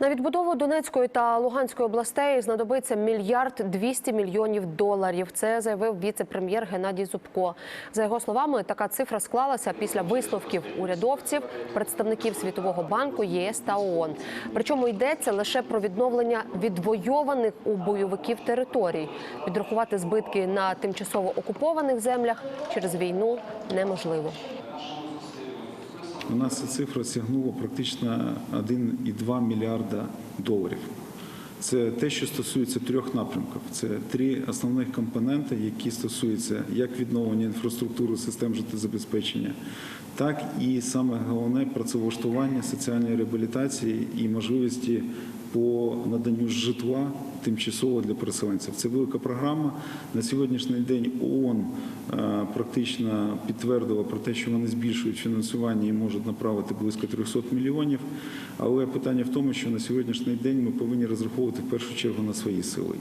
На відбудову Донецької та Луганської областей знадобиться мільярд 200 мільйонів доларів. Це заявив віце-прем'єр Геннадій Зубко. За його словами, така цифра склалася після висновків урядовців, представників Світового банку, ЄС та ООН. Причому йдеться лише про відновлення відвойованих у бойовиків територій. Підрахувати збитки на тимчасово окупованих землях через війну неможливо. У нас ця цифра сягнула практично 1,2 мільярда доларів. Це те, що стосується трьох напрямків. Це три основних компоненти, які стосуються як відновлення інфраструктури систем життєзабезпечення, так і саме головне працевлаштування соціальної реабілітації і можливості по наданню житла тимчасово для переселенців. Це велика програма. На сьогоднішній день ООН практично підтвердила про те, що вони збільшують фінансування і можуть направити близько 300 мільйонів. Але питання в тому, що на сьогоднішній день ми повинні розраховувати в першу чергу на свої сили.